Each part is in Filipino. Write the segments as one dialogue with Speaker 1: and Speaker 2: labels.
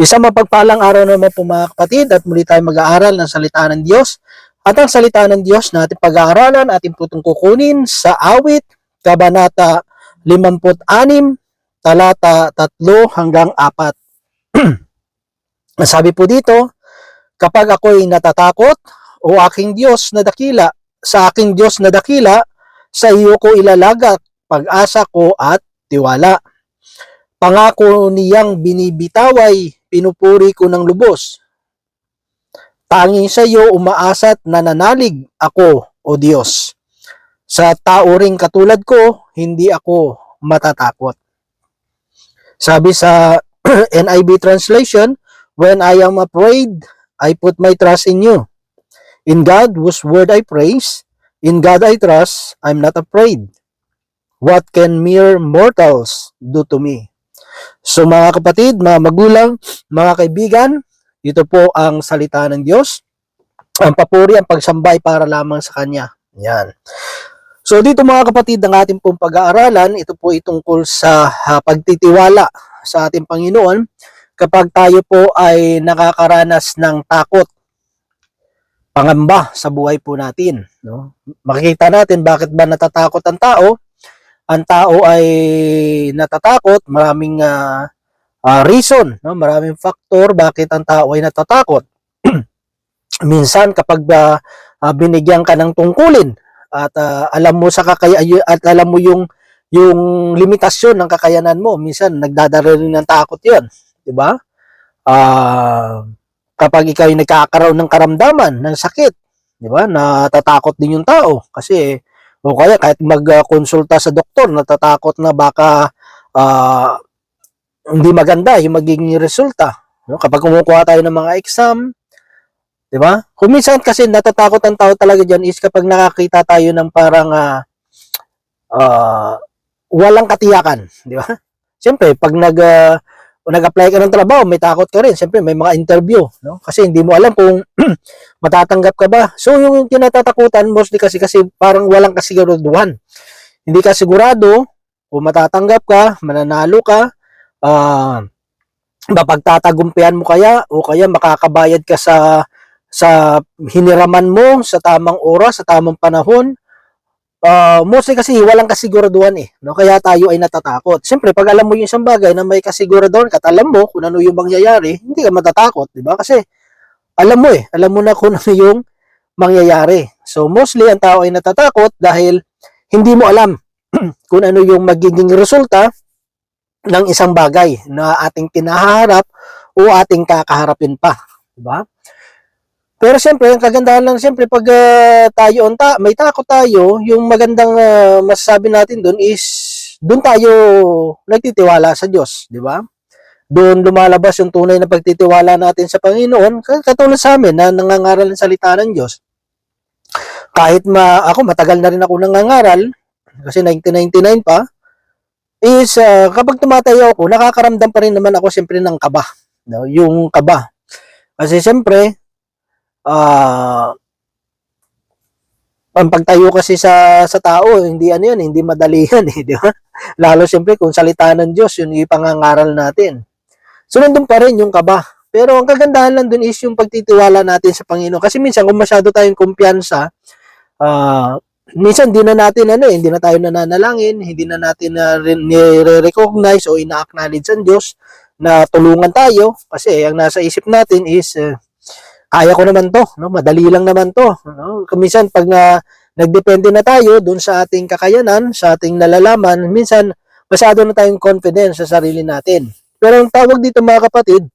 Speaker 1: Isang mapagpalang araw naman po mga kapatid at muli tayo mag-aaral ng salita ng Diyos. At ang salita ng Diyos na ating pag-aaralan ating putong kukunin sa awit, kabanata 56, talata 3 hanggang 4. Sabi po dito, kapag ako'y natatakot, o aking Diyos na dakila, sa aking Diyos na dakila, sa iyo ko ilalagat pag-asa ko at tiwala. Pangako niyang binibitaway, pinupuri ko ng lubos. Tanging sa iyo umaasa't nananalig ako, O Diyos. Sa tao ring katulad ko, hindi ako matatakot. Sabi sa NIV translation, When I am afraid, I put my trust in you. In God, whose word I praise, in God I trust, I'm not afraid. What can mere mortals do to me? So mga kapatid, mga magulang, mga kaibigan, ito po ang salita ng Diyos. Ang papuri, ang pagsambay para lamang sa Kanya. Yan. So dito mga kapatid, ang ating pong pag-aaralan, ito po itungkol sa ah, pagtitiwala sa ating Panginoon kapag tayo po ay nakakaranas ng takot, pangamba sa buhay po natin. No? Makikita natin bakit ba natatakot ang tao. Ang tao ay natatakot, maraming ah, ah, reason, no? maraming factor bakit ang tao ay natatakot. Minsan kapag ah, ah, binigyan ka ng tungkulin at ah, alam mo sa kakaya at alam mo yung yung limitasyon ng kakayanan mo, minsan nagdadala rin ng takot 'yon, 'di ba? Ah, kapag ikaw ay nagkakaroon ng karamdaman, ng sakit, 'di ba? Natatakot din yung tao kasi o kaya kahit magkonsulta sa doktor, natatakot na baka ah, hindi maganda yung magiging resulta. No? Kapag kumukuha tayo ng mga exam, 'di ba? Kung minsan kasi natatakot ang tao talaga diyan is kapag nakakita tayo ng parang ah, ah, walang katiyakan, 'di ba? Siyempre, pag nag ah, nag-apply ka ng trabaho, may takot ka rin. Siyempre, may mga interview, no? Kasi hindi mo alam kung matatanggap ka ba. So, yung kinatatakutan, mostly kasi kasi parang walang kasiguraduhan. Hindi ka sigurado kung matatanggap ka, mananalo ka, ah, mapagtatagumpian mo kaya o kaya makakabayad ka sa sa hiniraman mo sa tamang oras, sa tamang panahon. Uh, mostly kasi walang kasiguraduhan eh. No? Kaya tayo ay natatakot. Siyempre, pag alam mo yung isang bagay na may kasiguraduhan ka, alam mo kung ano yung mangyayari, hindi ka matatakot, di ba? Kasi alam mo eh, alam mo na kung ano yung mangyayari. So, mostly ang tao ay natatakot dahil hindi mo alam kung ano yung magiging resulta ng isang bagay na ating kinaharap o ating kakaharapin pa. Di ba? Pero siyempre, ang kagandahan lang siyempre pag ah, tayo on ta may takot tayo, yung magandang ah, masasabi natin doon is doon tayo nagtitiwala sa Diyos, di ba? Doon lumalabas yung tunay na pagtitiwala natin sa Panginoon, katulad sa amin na nangangaral ng salita ng Diyos. Kahit ma ako matagal na rin ako nangangaral kasi 1999 pa is ah, kapag tumatayo ako, nakakaramdam pa rin naman ako siyempre ng kaba, no? Yung kaba. Kasi siyempre, ah ang pagtayo kasi sa sa tao, hindi ano yan, hindi madali yan eh, di ba? Lalo siyempre kung salita ng Diyos, yun yung ipangangaral natin. So nandun pa rin yung kaba. Pero ang kagandahan lang dun is yung pagtitiwala natin sa Panginoon. Kasi minsan kung masyado tayong kumpiyansa, ah minsan di na natin ano eh, hindi na tayo nananalangin, hindi na natin na nire-recognize o ina-acknowledge ang Diyos na tulungan tayo kasi ang nasa isip natin is eh, kaya ko naman to, no? Madali lang naman to, no? Minsan pag na nagdepende na tayo dun sa ating kakayanan, sa ating nalalaman, minsan masyado na tayong confidence sa sarili natin. Pero ang tawag dito mga kapatid,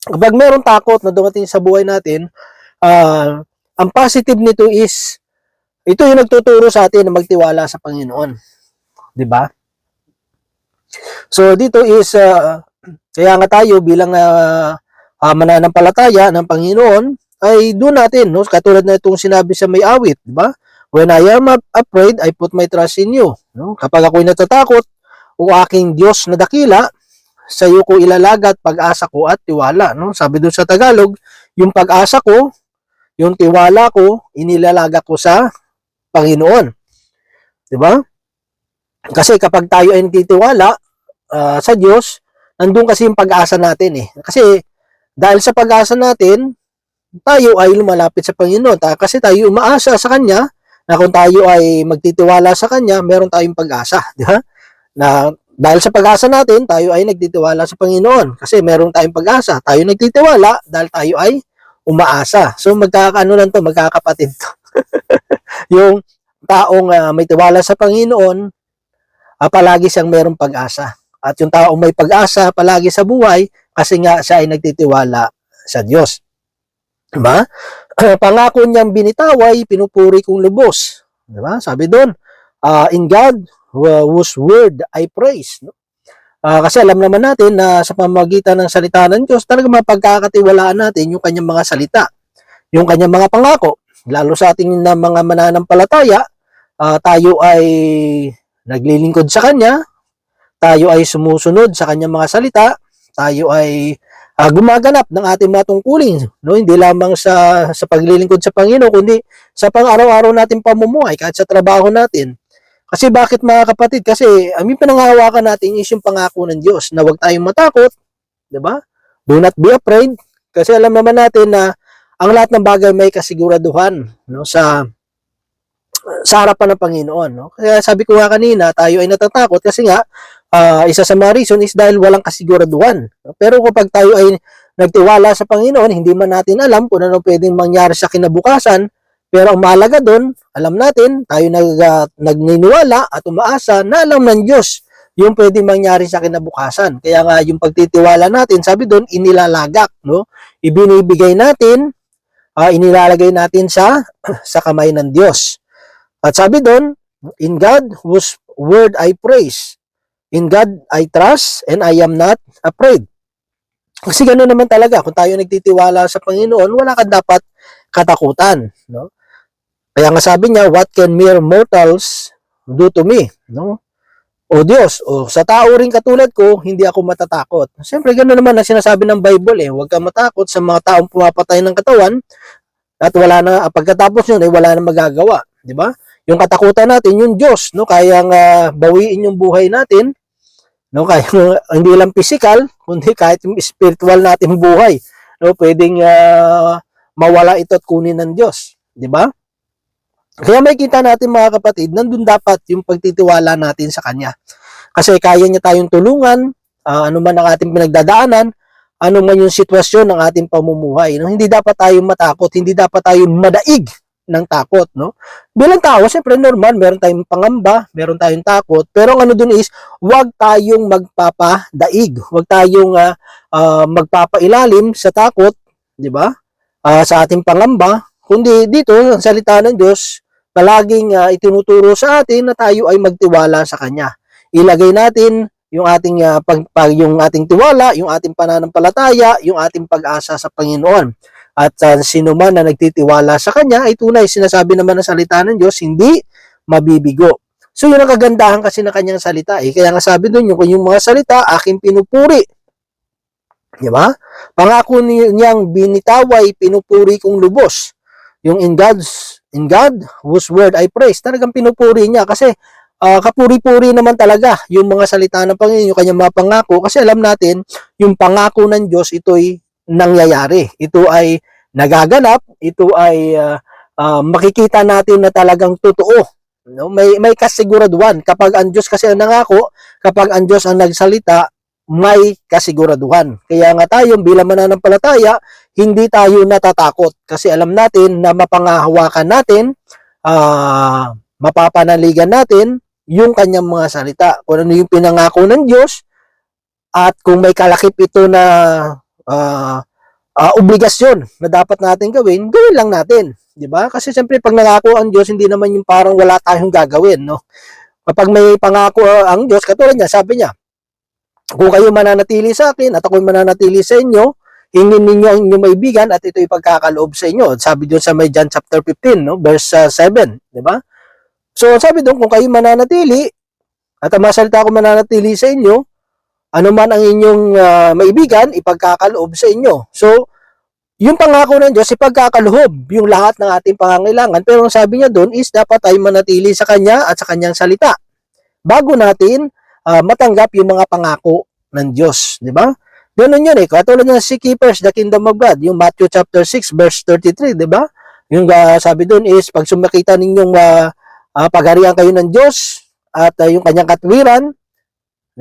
Speaker 1: kapag meron takot na dumating sa buhay natin, ah, ang positive nito is ito yung nagtuturo sa atin na magtiwala sa Panginoon. 'Di ba? So dito is ah, kaya nga tayo bilang uh, uh, mananampalataya ng Panginoon ay doon natin no katulad na itong sinabi sa may awit, di ba? When I am af- afraid, I put my trust in you. No? Kapag ako'y natatakot, o aking Diyos na dakila, sa iyo ko ilalagat pag-asa ko at tiwala, no? Sabi doon sa Tagalog, yung pag-asa ko, yung tiwala ko, inilalaga ko sa Panginoon. Di ba? Kasi kapag tayo ay nagtitiwala ah, sa Diyos, nandun kasi yung pag-asa natin eh. Kasi dahil sa pag-asa natin, tayo ay lumalapit sa Panginoon. Kasi tayo umaasa sa Kanya na kung tayo ay magtitiwala sa Kanya, meron tayong pag-asa. Di ba? Na dahil sa pag-asa natin, tayo ay nagtitiwala sa Panginoon. Kasi meron tayong pag-asa. Tayo nagtitiwala dahil tayo ay umaasa. So magkakaano lang to, magkakapatid to. yung taong ah, may tiwala sa Panginoon, ah, palagi siyang merong pag-asa. At yung taong may pag-asa palagi sa buhay, kasi nga siya ay nagtitiwala sa Diyos. Diba? Pangako niyang binitaway, pinupuri kong lubos. Diba? Sabi doon, ah, in God, wh- whose word I praise. No? Ah, kasi alam naman natin na sa pamagitan ng salita ng Diyos, talaga mapagkakatiwalaan natin yung kanyang mga salita, yung kanyang mga pangako. Lalo sa ating na mga mananampalataya, ah, tayo ay naglilingkod sa Kanya, tayo ay sumusunod sa Kanyang mga salita, tayo ay ah, gumaganap ng ating mga tungkulin, no? hindi lamang sa, sa paglilingkod sa Panginoon, kundi sa pang-araw-araw natin pamumuhay, kahit sa trabaho natin. Kasi bakit mga kapatid? Kasi ang yung pinanghahawakan natin is yung pangako ng Diyos na huwag tayong matakot, di ba? Do not be afraid. Kasi alam naman natin na ang lahat ng bagay may kasiguraduhan no, sa sa harapan ng Panginoon. No? Kaya sabi ko nga kanina, tayo ay natatakot kasi nga, ah, isa sa mga reason is dahil walang kasiguraduhan. Pero kapag tayo ay nagtiwala sa Panginoon, hindi man natin alam kung ano pwedeng mangyari sa kinabukasan, pero ang mahalaga doon, alam natin, tayo nag, ah, nagniniwala at umaasa na alam ng Diyos yung pwedeng mangyari sa kinabukasan. Kaya nga yung pagtitiwala natin, sabi doon, inilalagak, no? Ibinibigay natin, ah, inilalagay natin sa sa kamay ng Diyos. At sabi doon, in God whose word I praise. In God I trust and I am not afraid. Kasi ganoon naman talaga, kung tayo nagtitiwala sa Panginoon, wala kang dapat katakutan, no? Kaya nga sabi niya, what can mere mortals do to me, no? O Diyos, o sa tao rin katulad ko, hindi ako matatakot. Siyempre, ganoon naman ang sinasabi ng Bible eh, huwag kang matakot sa mga taong pumapatay ng katawan at wala na, pagkatapos yun, eh, wala na magagawa, di ba? Yung katakutan natin, yung Diyos, no, kayang ah, bawiin yung buhay natin, no, kaya hindi lang physical, kundi kahit yung spiritual natin buhay, no, pwedeng ah, mawala ito at kunin ng Diyos, di ba? Kaya may kita natin mga kapatid, nandun dapat yung pagtitiwala natin sa Kanya. Kasi kaya niya tayong tulungan, ah, ano man ang ating pinagdadaanan, ano man yung sitwasyon ng ating pamumuhay. No? Hindi dapat tayong matakot, hindi dapat tayong madaig ng takot. No? Bilang tao, siyempre normal, meron tayong pangamba, meron tayong takot, pero ang ano dun is, huwag tayong magpapadaig, huwag tayong ah, ah, magpapailalim sa takot, di ba? Ah, sa ating pangamba, kundi dito, ang salita ng Diyos, palaging ah, itinuturo sa atin na tayo ay magtiwala sa Kanya. Ilagay natin yung ating ah, pag, pag- yung ating tiwala, yung ating pananampalataya, yung ating pag-asa sa Panginoon. At sa sino man na nagtitiwala sa Kanya ay tunay sinasabi naman ng salita ng Diyos, hindi mabibigo. So yun ang kagandahan kasi ng kanyang salita. Eh. Kaya nga sabi doon, yung, yung mga salita, aking pinupuri. Di ba? Pangako ni- niyang binitaway, pinupuri kong lubos. Yung in God's, in God, whose word I praise. Talagang pinupuri niya kasi ah, kapuri-puri naman talaga yung mga salita ng Panginoon, yung kanyang mga pangako. Kasi alam natin, yung pangako ng Diyos, ito'y nangyayari. Ito ay nagaganap, ito ay ah, ah, makikita natin na talagang totoo. No? May, may kasiguraduhan. Kapag ang Diyos kasi ang nangako, kapag ang Diyos ang nagsalita, may kasiguraduhan. Kaya nga tayo bilang mananampalataya, hindi tayo natatakot kasi alam natin na mapangahawakan natin, ah mapapanaligan natin yung kanyang mga salita. Kung ano yung pinangako ng Diyos at kung may kalakip ito na ah, ah, obligasyon na dapat natin gawin, gawin lang natin. Di ba? Kasi siyempre pag nangako ang Diyos, hindi naman yung parang wala tayong gagawin. No? Kapag may pangako ang Diyos, katulad niya, sabi niya, kung kayo mananatili sa akin at ako'y mananatili sa inyo, hingin ninyo ang inyong maibigan at ito'y pagkakaloob sa inyo. Sabi doon sa may John chapter 15, no? verse uh, 7, di ba? So sabi doon, kung kayo mananatili at ang mga salita ko mananatili sa inyo, ano man ang inyong uh, maibigan, ipagkakaloob sa inyo. So, yung pangako ng Diyos, ipagkakaloob yung lahat ng ating pangangailangan. Pero ang sabi niya doon is dapat tayo manatili sa Kanya at sa Kanyang salita. Bago natin uh, matanggap yung mga pangako ng Diyos, di ba? Ganun yun eh. Katulad ng ye first the kingdom of God, yung Matthew chapter 6 verse 33, di ba? Yung ah, sabi doon is pag sumakita ninyong uh, pagharian kayo ng Diyos at ah, yung kanyang katwiran,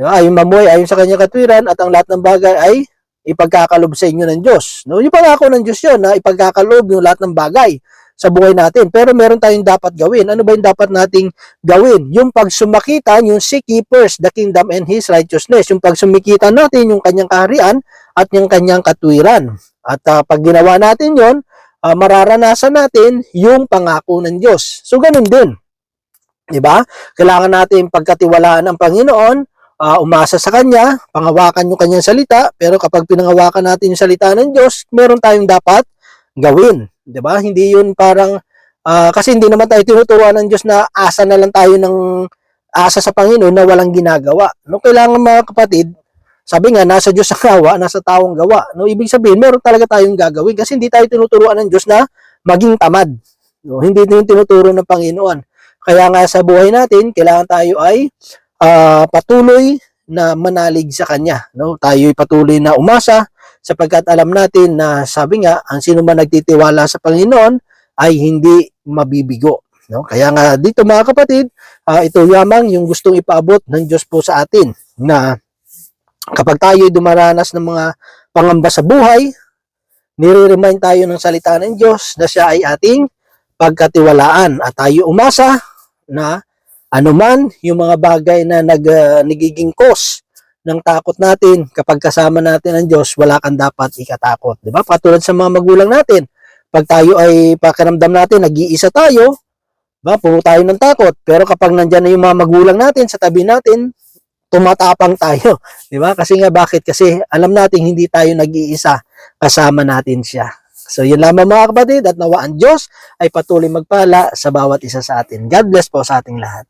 Speaker 1: ba? Yung mamuhay ayon sa kanyang katwiran at ang lahat ng bagay ay ipagkakalob sa inyo ng Diyos. No, yung pangako ng Diyos 'yon na ipagkakalob yung lahat ng bagay sa buhay natin. Pero meron tayong dapat gawin. Ano ba yung dapat nating gawin? Yung pagsumakitan, yung seek ye first the kingdom and His righteousness. Yung pagsumikitan natin yung kanyang kaharian at yung kanyang katwiran. At ah, pag ginawa natin yon, ah, mararanasan natin yung pangako ng Diyos. So, ganun din. Di ba? Kailangan natin pagkatiwalaan ang Panginoon, ah, umasa sa Kanya, pangawakan yung Kanyang salita, pero kapag pinangawakan natin yung salita ng Diyos, meron tayong dapat gawin. ba? Hindi 'yun parang ah, kasi hindi naman tayo tinuturuan ng Diyos na asa na lang tayo ng asa sa Panginoon na walang ginagawa. No, kailangan mga kapatid, sabi nga nasa Diyos ang gawa, nasa taong gawa. No, ibig sabihin, meron talaga tayong gagawin kasi hindi tayo tinuturuan ng Diyos na maging tamad. No, hindi din tinuturo ng Panginoon. Kaya nga sa buhay natin, kailangan tayo ay ah, patuloy na manalig sa Kanya. No? Tayo ay patuloy na umasa sapagkat alam natin na sabi nga, ang sino man nagtitiwala sa Panginoon ay hindi mabibigo. No? Kaya nga dito mga kapatid, ah, ito yamang yung gustong ipaabot ng Diyos po sa atin na kapag tayo dumaranas ng mga pangamba sa buhay, nire-remind tayo ng salita ng Diyos na siya ay ating pagkatiwalaan at tayo umasa na anuman yung mga bagay na nag, ah, nagiging cause ng takot natin kapag kasama natin ang Diyos, wala kang dapat ikatakot. Di ba? Patulad sa mga magulang natin. Pag tayo ay pakiramdam natin, nag-iisa tayo, ba, puro tayo ng takot. Pero kapag nandyan na yung mga magulang natin sa tabi natin, tumatapang tayo. Di ba? Kasi nga bakit? Kasi alam natin hindi tayo nag-iisa, kasama natin siya. So yun lamang mga kapatid at nawa ang Diyos ay patuloy magpala sa bawat isa sa atin. God bless po sa ating lahat.